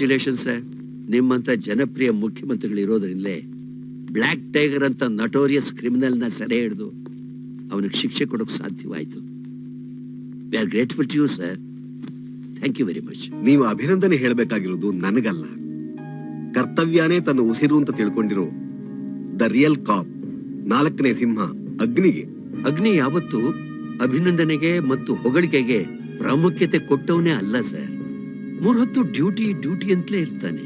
Congratulation sir ನಿಮ್ಮಂತ ಜನಪ್ರಿಯ ಮುಖ್ಯಮಂತ್ರಿಗಳು ಇರೋದ್ರಿಂದಲೇ ಬ್ಲ್ಯಾಕ್ ಟೈಗರ್ ಅಂತ ನಟೋರಿಯಸ್ ಕ್ರಿಮಿನಲ್ನ ಸೆರೆ ಹಿಡಿದು ಅವನಿಗೆ ಶಿಕ್ಷೆ ಕೊಡೋಕೆ ಸಾಧ್ಯವಾಯಿತು. We are grateful to you sir thank you very much ನೀವು ಅಭಿನಂದನೆ ಹೇಳಬೇಕಾಗಿರೋದು ನನಗಲ್ಲ. ಕರ್ತವ್ಯನೇ ತನ್ನ ಉಸಿರು ಅಂತ ತಿಳ್ಕೊಂಡಿರೋ ದ ರಿಯಲ್ ಕಾಪ್ ನಾಲ್ಕನೇ ಸಿಂಹ ಅಗ್ನಿಗೆ. ಅಗ್ನಿ ಯಾವತ್ತು ಅಭಿನಂದನೆಗೆ ಮತ್ತು ಹೊಗಳಿಕೆಗೆ ಪ್ರಾಮುಖ್ಯತೆ ಕೊಟ್ಟವನೇ ಅಲ್ಲ ಸರ್ ಮೂರ್ ಹೊತ್ತು ಡ್ಯೂಟಿ ಡ್ಯೂಟಿ ಅಂತಲೇ ಇರ್ತಾನೆ.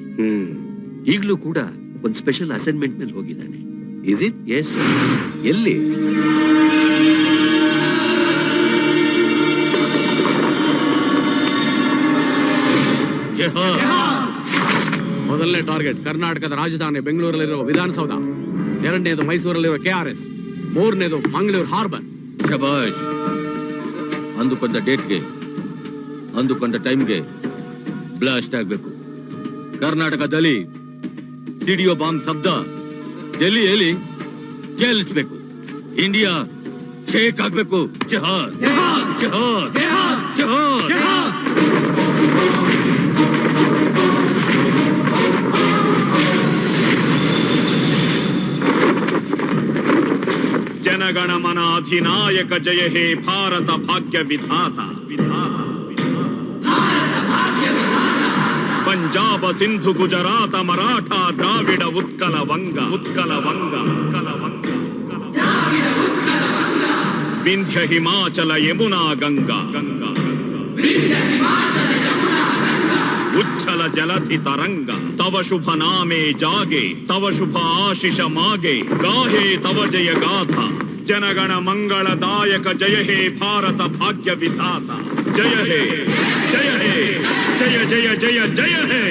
ಈಗಲೂ ಕೂಡ ಒಂದು ಸ್ಪೆಷಲ್ ಅಸೈನ್ಮೆಂಟ್ ಮೇಲೆ ಹೋಗಿದ್ದಾನೆ. ಇಸ್ ಇಟ್ ಎಸ್ ಎಲ್ಲಿ? ಮೊದಲನೇ ಟಾರ್ಗೆಟ್ ಕರ್ನಾಟಕದ ರಾಜಧಾನಿ ಬೆಂಗಳೂರಲ್ಲಿರುವ ವಿಧಾನಸೌಧ. ಎರಡನೇದು ಮೈಸೂರಲ್ಲಿರುವ ಕೆಆರ್ಎಸ್ ಮೂರನೇದು ಮಂಗಳೂರು ಹಾರ್ಬರ್. ಶಬಾಷ್ ಅಂದುಕೊಂಡ ಡೇಟ್ಗೆ ಅಂದುಕೊಂಡ ಟೈಮ್ಗೆ ಬ್ಲಾಸ್ಟ್ ಆಗ್ಬೇಕು. ಕರ್ನಾಟಕದಲ್ಲಿ ಸಿಡಿಯೋ ಬಾಂಬ್ ಶಬ್ದ ಡೆಲ್ಲಿಯಲ್ಲಿ ಕೇಳಿಸ್ಬೇಕು. ಇಂಡಿಯಾ ಶೇಕ್ ಆಗ್ಬೇಕು. ಜಹಾದ್ ಜಹಾದ್ ಜಹಾದ್ ಜನಗಣಮನ ಅಧಿನಾಯಕ ಜಯ ಹೇ ಭಾರತ ಭಾಗ್ಯ ವಿಧಾತ. ಪಂಜಾಬ ಸಿಂಧು ಗುಜರಾತ ಮರಾಠ ದ್ರಾವಿಡ ಉತ್ಕಲ ವಂಗ. ಉತ್ಕಲ ವಂಗ. ಉತ್ಕಲ ವಂಗ. ವಿಂಧ್ಯ ಹಿಮಾಚಲ ಯಮುನಾ ಗಂಗಾ. ಗಂಗಾ. ಉಚ್ಚಲ ಜಲಧಿ ತರಂಗ. ತವ ಶುಭ ನಾಮೆ ಜಾಗೆ. ತವ ಶುಭ ಆಶಿಷ ಮಾಗೆ. ಗಾಹೆ ತವ ಜಯ ಗಾಥ. ಜನಗಣ ಮಂಗಳದಾಯಕ ಜಯ ಹೇ ಭಾರತ ಭಾಗ್ಯ ವಿಧಾತ. ಜಯ ಹೇ. ಜಯ ಹೇ. ಜಯ ಜಯ ಜಯ ಜಯ ಹೇ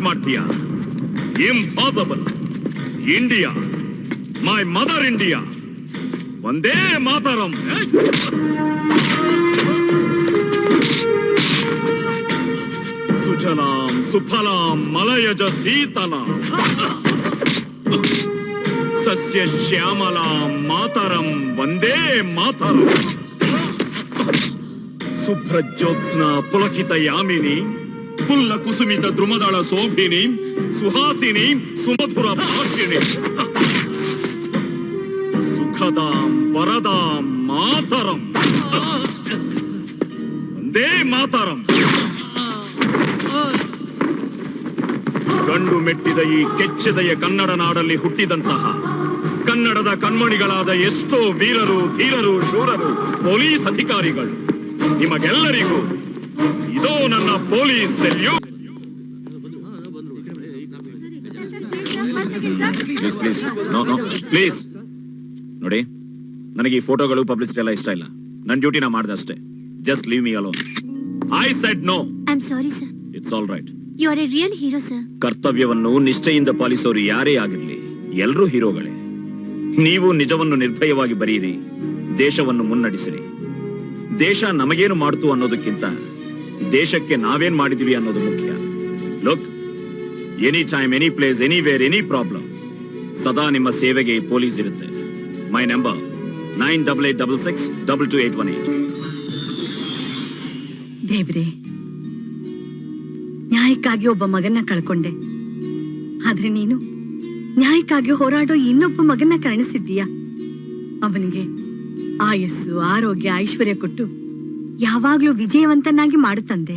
ಇಂಡಿಯಾನ ಬ್ಲಾಸ್ಟ್ ಮಾಡ್ತೀಯಾ? Impossible India my mother India ಒಂದೇ ಮಾತರಂ. ಸುಜಲಾಂ ಸುಫಲಾಂ, ಮಲಯಜ ಶೀತಲಾಂ ಸಸ್ಯ ಶ್ಯಾಮಲಾಂ, ಮಾತರಂ, ಒಂದೇ ಮಾತರಂ. ಶುಭ್ರಜ್ಯೋತ್ಸ್ನ ಪುಲಕಿತ ಯಾಮಿನಿ. ಪುಲ್ಲ ಕುಸುಮಿತ ದ್ರುಮದಳ ಶೋಭಿನಿ ಸುಹಾಸಿನಿ, ಸುಮಧುರ ಭಾಷಿಣಿ ಸುಖದಾಂ ವರದಾಂ ಮಾತರಂ. ಒಂದೇ ಮಾತರಂ. ಗಂಡು ಮೆಟ್ಟಿದ ಈ ಕೆಚ್ಚೆದೆಯ ಕನ್ನಡ ನಾಡಲ್ಲಿ ಹುಟ್ಟಿದಂತಹ ಕನ್ನಡದ ಕಣ್ಮಣಿಗಳಾದ ಎಷ್ಟೋ ವೀರರು, ಧೀರರು, ಶೂರರು, ಪೊಲೀಸ್ ಅಧಿಕಾರಿಗಳು. ನಿಮಗೆಲ್ಲರಿಗೂ ಇದೋ ನನ್ನ police salute please please no no please ನೋಡಿ ನನಗೆ ಈ ಫೋಟೋಗಳು ಪಬ್ಲಿಸಿಟಿ ಎಲ್ಲ ಇಷ್ಟ ಇಲ್ಲ. ನನ್ನ ಡ್ಯೂಟಿ ನಾ ಮಾಡ್ದೆ ಅಷ್ಟೇ just leave me alone I said no I'm sorry sir it's all right you are a real hero sir ಕರ್ತವ್ಯವನ್ನು ನಿಷ್ಠೆಯಿಂದ ಪಾಲಿಸೋರು ಯಾರೇ ಆಗಿರಲಿ ಎಲ್ಲರೂ ಹೀರೋಗಳೇ. ನೀವು ನಿಜವನ್ನು ನಿರ್ಭಯವಾಗಿ ಬರೆಯಿರಿ ದೇಶವನ್ನು ಮುನ್ನಡೆಸಿರಿ. ದೇಶ ನಮಗೇನು ಮಾಡ್ತು ಅನ್ನೋದಕ್ಕಿಂತ ದೇಶಕ್ಕೆ ನಾವೇನ್ ಮಾಡಿದೀವಿ ಅನ್ನೋದು ಮುಖ್ಯ. Look any time any place anywhere any problem ಸದಾ ನಿಮ್ಮ ಸೇವೆಗೆ ಪೊಲೀಸ್ ಇರುತ್ತೆ. My number nine double eight double six double two eight one eight ದೇವ್ರೆ, ನ್ಯಾಯಕ್ಕಾಗಿ ಒಬ್ಬ ಮಗನ್ನ ಕಳ್ಕೊಂಡೆ. ಆದ್ರೆ ನೀನು ನ್ಯಾಯಕ್ಕಾಗಿ ಹೋರಾಡೋ ಇನ್ನೊಬ್ಬ ಮಗನ್ನ ಕರುಣಿಸಿದ್ದೀಯ? ಅವನಿಗೆ ಆಯಸ್ಸು, ಆರೋಗ್ಯ, ಐಶ್ವರ್ಯ ಕೊಟ್ಟು ಯಾವಾಗ್ಲೂ ವಿಜಯವಂತನಾಗಿ ಮಾಡುತ್ತಂದೆ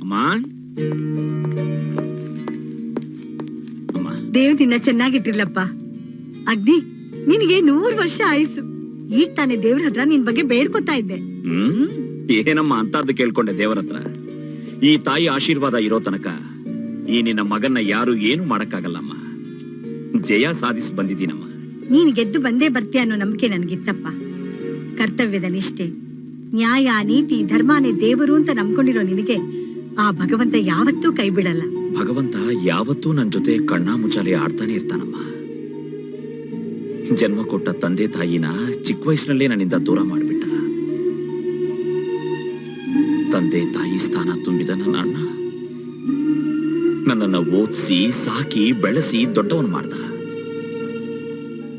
ಅಮ್ಮ ಅಮ್ಮ. ದೇವ್ ನಿನ್ನ ಚೆನ್ನಾಗಿಟ್ಟಿರ್ಲಪ್ಪ. ಅಗ್ನಿ ನಿನಗೆ ನೂರ್ ವರ್ಷ ಆಯ್ಸು. ಈಗ ತಾನೇ ದೇವ್ರ ಹತ್ರ ನಿನ್ ಬಗ್ಗೆ ಬೇಡ್ಕೊತಾ ಇದ್ದೆ. ಹ್ಮ್? ಏನಮ್ಮ ಅಂತದ್ದು ಕೇಳ್ಕೊಂಡೆ ದೇವರ ಹತ್ರ. ಈ ತಾಯಿ ಆಶೀರ್ವಾದ ಇರೋ ತನಕ ಈ ನಿನ್ನ ಮಗನ್ನ ಯಾರು ಏನು ಮಾಡಕ್ಕಾಗಲ್ಲಮ್ಮ. ಜಯ ಸಾಧಿಸಿ ಬಂದಿದ್ದೀನಮ್ಮ. ನೀನ್ ಗೆದ್ದು ಬಂದೇ ಬರ್ತೀಯ ಅನ್ನೋ ನಂಬಿಕೆ ನನ್ಗಿತ್ತಪ್ಪ. ಕರ್ತವ್ಯದ ನಿಷ್ಠೆ. ನ್ಯಾಯ, ನೀತಿ, ಧರ್ಮನೇ ದೇವರು ಅಂತ ನಂಬ್ಕೊಂಡಿರೋ ನಿನಗೆ ಆ ಭಗವಂತ ಯಾವತ್ತೂ ಕೈ ಬಿಡಲ್ಲ ಭಗವಂತ ಯಾವತ್ತೂ ನನ್ನ ಜೊತೆ ಕಣ್ಣಾ ಆಡ್ತಾನೆ ಇರ್ತಾನಮ್ಮ. ಜನ್ಮ ಕೊಟ್ಟ ತಂದೆ ತಾಯಿನ ಚಿಕ್ಕ ವಯಸ್ಸಿನಲ್ಲೇ ನನ್ನಿಂದ ದೂರ ಮಾಡಿಬಿಟ್ಟ. ತಂದೆ ತಾಯಿ ಸ್ಥಾನ ತುಂಬಿದ ನನ್ನ ಅಣ್ಣ. ನನ್ನನ್ನು ಓದಿಸಿ, ಸಾಕಿ, ಬೆಳೆಸಿ ದೊಡ್ಡವನು ಮಾಡ್ದ.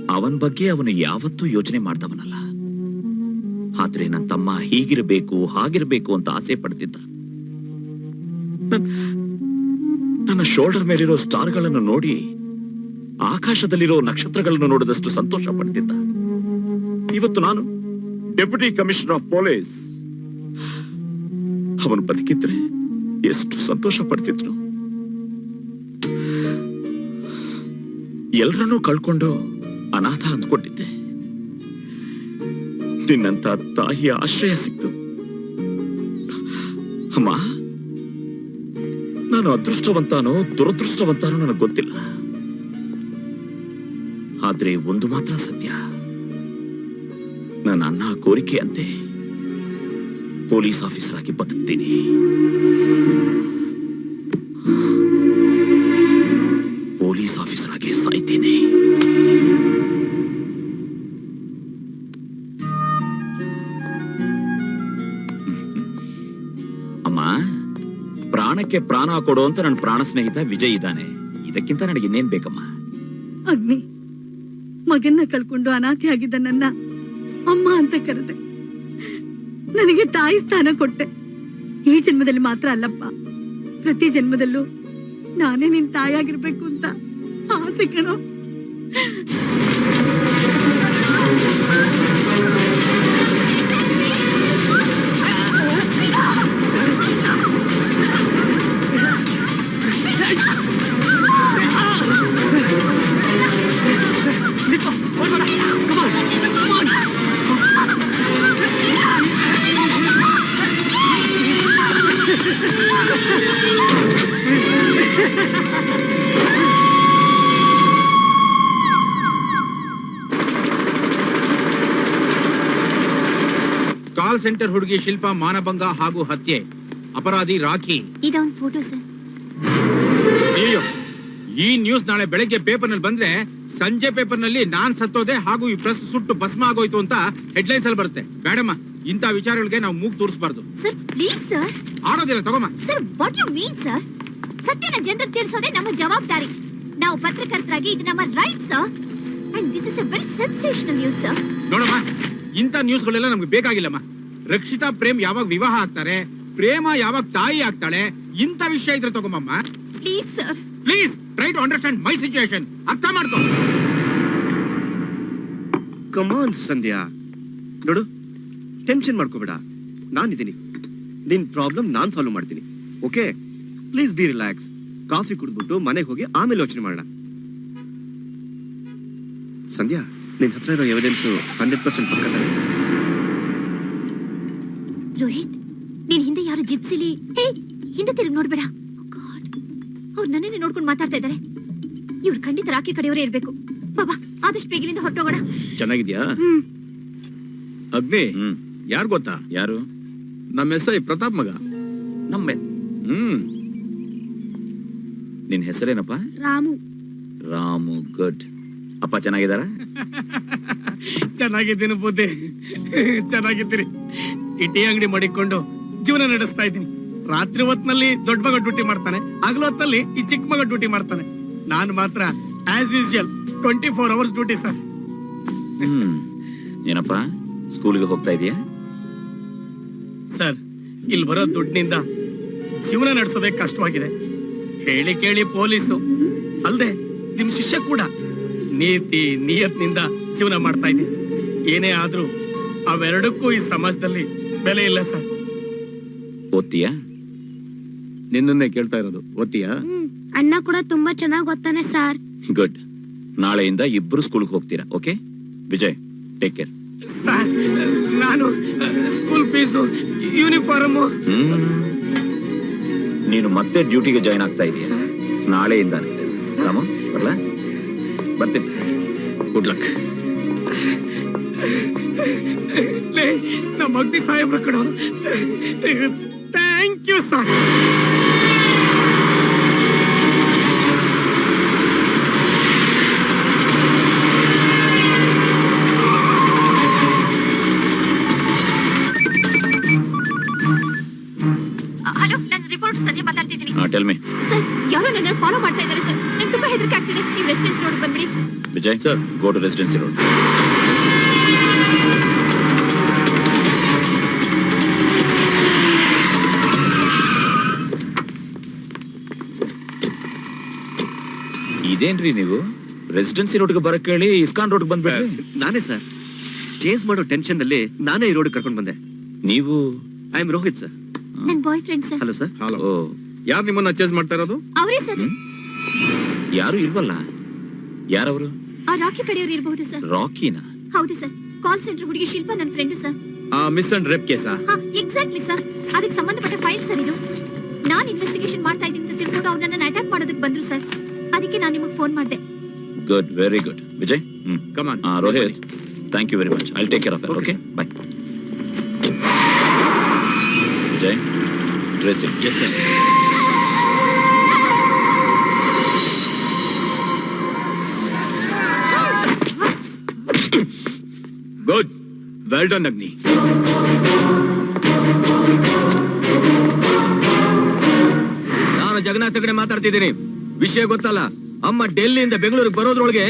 ಅವನ ಬಗ್ಗೆ ಅವನು ಯಾವತ್ತೂ ಯೋಚನೆ ಮಾಡ್ದವನಲ್ಲ. ಆದ್ರೆ ನನ್ನ ತಮ್ಮ ಹೀಗಿರಬೇಕು, ಹಾಗಿರ್ಬೇಕು ಅಂತ ಆಸೆ ಪಡ್ತಿದ್ದ. ನನ್- ನನ್ನ ಶೋಲ್ಡರ್ ಮೇಲಿರೋ ಸ್ಟಾರ್ಗಳನ್ನು ನೋಡಿ ಆಕಾಶದಲ್ಲಿರೋ ನಕ್ಷತ್ರಗಳನ್ನು ನೋಡಿದಷ್ಟು ಸಂತೋಷ ಪಡ್ತಿದ್ದ. ಇವತ್ತು ನಾನು ಡೆಪ್ಯೂಟಿ ಕಮಿಷನರ್ ಆಫ್ ಪೊಲೀಸ್. ಅವನು ಬದುಕಿದ್ರೆ ಎಷ್ಟು ಸಂತೋಷ ಪಡ್ತಿದ್ರು. ಎಲ್ರನ್ನೂ ಕಳ್ಕೊಂಡು ಅನಾಥ ಅಂದ್ಕೊಂಡಿದ್ದೆ. ನಿನ್ನಂತ ತಾಯಿಯ ಆಶ್ರಯ ಸಿಕ್ತು. ಅಮ್ಮ, ನಾನು ಅದೃಷ್ಟವಂತಾನೋ ದುರದೃಷ್ಟವಂತಾನೋ ನನಗೆ ಗೊತ್ತಿಲ್ಲ. ಆದ್ರೆ ಒಂದು ಮಾತ್ರ ಸತ್ಯ. ನನ್ನ ಅಣ್ಣ ಕೋರಿಕೆಯಂತೆ ಪೊಲೀಸ್ ಆಫೀಸರ್ ಆಗಿ ಬದುಕ್ತೀನಿ. ಪೊಲೀಸ್ ಆಫೀಸರ್ ಆಗಿ ಸಾಯ್ತೀನಿ. ಪ್ರಾಣಕ್ಕೆ ಪ್ರಾಣ ಕೊಡು ಅಂತ ನನ್ನ ಪ್ರಾಣ ಸ್ನೇಹಿತ ವಿಜಯ್ ಇದ್ದಾನೆ. ಇದಕ್ಕಿಂತ ನನಗೆ ಇನ್ನೇನ್ ಬೇಕಮ್ಮ? ಅಗ್ನಿ, ಮಗನ್ನ ಕಳ್ಕೊಂಡು ಅನಾಥಿ ಆಗಿದ್ದ ನನ್ನ ಅಮ್ಮ ಅಂತ ಕರೆದೆ. ನನಗೆ ತಾಯಿ ಸ್ಥಾನ ಕೊಟ್ಟೆ. ಈ ಜನ್ಮದಲ್ಲಿ ಮಾತ್ರ ಅಲ್ಲಪ್ಪ. ಪ್ರತಿ ಜನ್ಮದಲ್ಲೂ ನಾನೇ ನಿನ್ ತಾಯಾಗಿರ್ಬೇಕು ಅಂತ ಆಸೆ ಕಣೋ. ಸೆಂಟರ್ ಹುಡುಗಿ ಶಿಲ್ಪ ಮಾನಭಂಗ ಹಾಗೂ ಹತ್ಯೆ. ಅಪರಾಧಿ ರಾಖಿ. ಇದೊಂದು ಫೋಟೋ ಸರ್. ಅಯ್ಯೋ ಈ ನ್ಯೂಸ್ ನಾಳೆ ಬೆಳಗ್ಗೆ ಪೇಪರ್ನಲ್ಲಿ ಬಂದ್ರೆ ಸಂಜೆ ಪೇಪರ್ನಲ್ಲಿ ನಾನ್ ಸತ್ತೋದೆ ಹಾಗೂ ಈ ಪ್ರೆಸ್ ಸುಟ್ಟು ಭಸ್ಮ ಆಗೋಯ್ತು ಅಂತ ಹೆಡ್ಲೈನ್ಸ್ ಅಲ್ಲಿ ಬರುತ್ತೆ. ಬೇಡಮ್ಮ ಇಂಥ ವಿಚಾರಗಳಿಗೆ ನಾವು ಮೂಗ್ ತೋರಿಸಬಾರ್ದು. ಸರ್ ಪ್ಲೀಸ್ ಸರ್ ಆಡೋದಿಲ್ಲ ತಗೊಮ್ಮ. Sir what you mean sir ಸತ್ಯನ ಜನರಿಗೆ ತಿಳಿಸೋದೇ ನಮ್ಮ ಜವಾಬ್ದಾರಿ. ನಾವು ಪತ್ರಕರ್ತರಾಗಿ ಇದು ನಮ್ಮ right sir and this is a very sensational news sir ನೋಡಮ್ಮ ಇಂಥ ನ್ಯೂಸ್ಗಳೆಲ್ಲ ನಮ್ಗೆ ಬೇಕಾಗಿಲ್ಲಮ್ಮ. ರಕ್ಷಿತಾ ಪ್ರೇಮ್ ಯಾವಾಗ ವಿವಾಹ ಆಗ್ತಾರೆ? ಪ್ರೇಮ ಯಾವಾಗ ತಾಯಿ ಆಗ್ತಾಳೆ? ಇಂಥ ವಿಷಯ ಇದ್ರೆ ತಗೊಂಬಮ್ಮ. Please sir please try to understand my situation ಅರ್ಥ ಮಾಡ್ಕೋ. ಕಮಾನ್ ಸಂಧ್ಯಾ ನೋಡು ಟೆನ್ಷನ್ ಮಾಡ್ಕೋಬೇಡ. ನಾನಿದ್ದೀನಿ. ನಿನ್ ಪ್ರಾಬ್ಲಮ್ ನಾನು ಸಾಲ್ವ್ ಮಾಡ್ತೀನಿ. Okay please be relax coffee ಕುಡಿದ್ಬಿಟ್ಟು ಮನೆಗೆ ಹೋಗಿ ಆಮೇಲೆ ಯೋಚನೆ ಮಾಡೋಣ. ಸಂಧ್ಯಾ ನಿನ್ನ ಹತ್ರ ಇರೋ ಎವಿಡೆನ್ಸ್ ಹಂಡ್ರೆಡ್ ಪರ್ಸೆಂಟ್ ಪಕ್ಕ ತಾನೆ? ರೋಹಿತ್ ನೀನ್ ಹಿಂದೆ ಯಾರು ಜಿಪ್ಸಿಲಿ? ಹೇ ಹಿಂದೆ ತಿರುಗಿ ನೋಡ್ಬೇಡ. ಗಾಡ್ ಅವ್ರು ನನ್ನೇ ನೋಡ್ಕೊಂಡು ಮಾತಾಡ್ತಾ ಇದ್ದಾರೆ ಇವ್ರು ಖಂಡಿತ ರಾಖಿ ಕಡೆಯವರೇ ಇರ್ಬೇಕು. ಬಾಬಾ ಆದಷ್ಟು ಬೇಗಲಿಂದ ಹೊರಟೋಗೋಣ. ಚೆನ್ನಾಗಿದ್ಯಾ? ಅಗ್ನಿ ಯಾರು ಗೊತ್ತಾ? ಯಾರು? ನಮ್ಮ ಎಸ್ ಐ ಪ್ರತಾಪ್ ಮಗ. ನಮ್ಮ. ಹ್ಮ್. ನಿನ್ ಹೆಸರೇನಪ್ಪ? ರಾಮು. ರಾಮು ಗುಡ್. ಅಪ್ಪ ಚೆನ್ನಾಗಿದ್ದಾರ? ಚೆನ್ನಾಗಿದ್ದೀನಿ ಬುದ್ಧಿ ಚೆನ್ನಾಗಿದ್ದೀರಿ. ಈ ಟೀ ಅಂಗಡಿ ಮಾಡಿಕೊಂಡು ಜೀವನ ನಡೆಸ್ತಾ ಇದ್ದೀನಿ. ರಾತ್ರಿ ಹೊತ್ನಲ್ಲಿ ದೊಡ್ಡ ಮಗ ಡ್ಯೂಟಿ ಮಾಡ್ತಾನೆ ಹಗಲು ಹೊತ್ತಲ್ಲಿ ಈ ಚಿಕ್ಕ ಮಗ ಡ್ಯೂಟಿ ಮಾಡ್ತಾನೆ. ನಾನು ಮಾತ್ರ as usual twenty four hours duty sir ಹ್ಮ್ ಏನಪ್ಪ ಸ್ಕೂಲ್ಗೆ ಹೋಗ್ತಾ ಇದೀಯಾ? ಸರ್ ಇಲ್ಲಿ ಬರೋ ದುಡ್ಡಿನಿಂದ ಜೀವನ ನಡೆಸೋದೇ ಕಷ್ಟವಾಗಿದೆ. ಹೇಳಿ ಕೇಳಿ ಪೊಲೀಸು. ಅಲ್ದೆ ನಿಮ್ ಶಿಷ್ಯ ಕೂಡ ನೀತಿ ನಿಯತ್ನಿಂದ ಜೀವನ ಮಾಡ್ತಾ ಇದ್ದೀನಿ. ಏನೇ ಆದ್ರೂ ಅವೆರಡಕ್ಕೂ ಈ ಸಮಾಜದಲ್ಲಿ ಬೆಲೆ ಇಲ್ಲ ಸರ್. ಓದ್ತೀಯಾ ನಿನ್ನನ್ನೇ ಕೇಳ್ತಾ ಇರೋದು. ಓದ್ತೀಯಾ ಹ್ಮ್ ಅಣ್ಣ ಕೂಡ ತುಂಬಾ ಚೆನ್ನಾಗಿ ಓದ್ತಾನೆ ಸರ್. ಗುಡ್. ನಾಳೆಯಿಂದ ಇಬ್ರು ಸ್ಕೂಲ್ಗೆ ಹೋಗ್ತೀರಾ okay? Vijay take care sir ನಾನು ಸ್ಕೂಲ್ ಫೀಸು ಯೂನಿಫಾರ್ಮು. ನೀನು ಮತ್ತೆ ಡ್ಯೂಟಿಗೆ ಜಾಯ್ನ್ ಆಗ್ತಾ ಇದೀಯ? ನಾಳೆಯಿಂದ ರಾಮು ಬರ್ಲಾ? ಬರ್ತೀನಿ. Good luck. ಲೇ ನಮ್ಮ ಅಗ್ನಿ ಸಾಹೇಬ್ರ ಕಡೆ ಥ್ಯಾಂಕ್ ಯು ಸರ್ ಹಲೋ ನಾನು ರಿಪೋರ್ಟ್ ಸದ್ಯ ಮಾತಾಡ್ತಿದ್ದೀನಿ. ಟೆಲ್ ಮಿ ಸರ್ ಯಾರೋ ನನ್ನ ಫಾಲೋ ಮಾಡ್ತಾ ಇದ್ದಾರೆ ಸರ್. ನಂಗೆ ತುಂಬಾ ಹೆದರಿಕೆ ಆಗ್ತಿದೆ. ನೀವು ರೆಸಿಡೆನ್ಸ್ ರೋಡ್ ಬಂದ್ಬಿಡಿ. Vijay sir go to residency road ಇದೇನ್ರಿ ನೀವು? ರೆಸಿಡೆನ್ಸಿ ರೋಡ್ಗೆ ಬರಕ್ಕೆ ಹೇಳಿ ಇಸ್ಕಾನ್ ರೋಡ್ಗೆ ಬಂದ್ಬಿಟ್ರಿ? ನಾನೇ ಸರ್. ಚೇಂಜ್ ಮಾಡೋ ಟೆನ್ಷನ್ ಅಲ್ಲಿ ನಾನೇ ಈ ರೋಡ್ ಕರ್ಕೊಂಡು ಬಂದೆ. ನೀವು? ಐ ಆಮ್ ರೋಹಿತ್ ಸರ್ ನನ್ನ boyfriend sir hello sir hello oh ಯಾರು ನಿಮ್ಮನ್ನ ಚೇಸ್ ಮಾಡ್ತಾ ಇರೋದು? ಅವರೇ ಸರ್ ಯಾರು ಇಲ್ವಲ್ಲ? ಯಾರವರು? ಆ ರಾಕಿ ಕಡೆಯವರು ಇರಬಹುದು ಸರ್ ರಾಕಿನಾ ಹೌದು ಸರ್ ಕಾಲ್ ಸೆಂಟರ್ ಹುಡುಗಿ ಶಿಲ್ಪಾ ನನ್ನ ಫ್ರೆಂಡ್ ಸರ್ ಆ ಮಿಸ್ ಅಂಡ್ ರೇಪ್ ಕೇಸಾ ಹಾ ಎಕ್ಸಾಕ್ಟ್ಲಿ ಸರ್ ಅದಕ್ಕೆ ಸಂಬಂಧಪಟ್ಟ ಫೈಲ್ ಸರ್ ಇದು. ನಾನು ಇನ್ವೆಸ್ಟಿಗೇಷನ್ ಮಾಡ್ತಾ ಇದ್ದೀನಿ ಅಂತ ತಿಳ್ಕೊಂಡು ಅವರು ನನ್ನನ್ನು ಅಟ್ಯಾಕ್ ಮಾಡೋದಕ್ಕೆ ಬಂದ್ರು ಸರ್ ಅದಕ್ಕೆ ನಾನು ನಿಮಗೆ ಫೋನ್ ಮಾಡಿದೆ. Good very good Vijay? ಹ್ಮ್. ಕಮಾನ್ ಆ Rohit thank you very much I take care of Okay, okay bye Vijay dressing yes sir good well done Agni ನಾನು ಜಗನ್ನಾಥ್ ಕಡೆ ಮಾತಾಡ್ತಿದ್ದೀನಿ. ವಿಷಯ ಗೊತ್ತಲ್ಲ. ಅಮ್ಮ ಡೆಲ್ಲಿಯಿಂದ ಬೆಂಗಳೂರಿಗೆ ಬರೋದ್ರೊಳಗೆ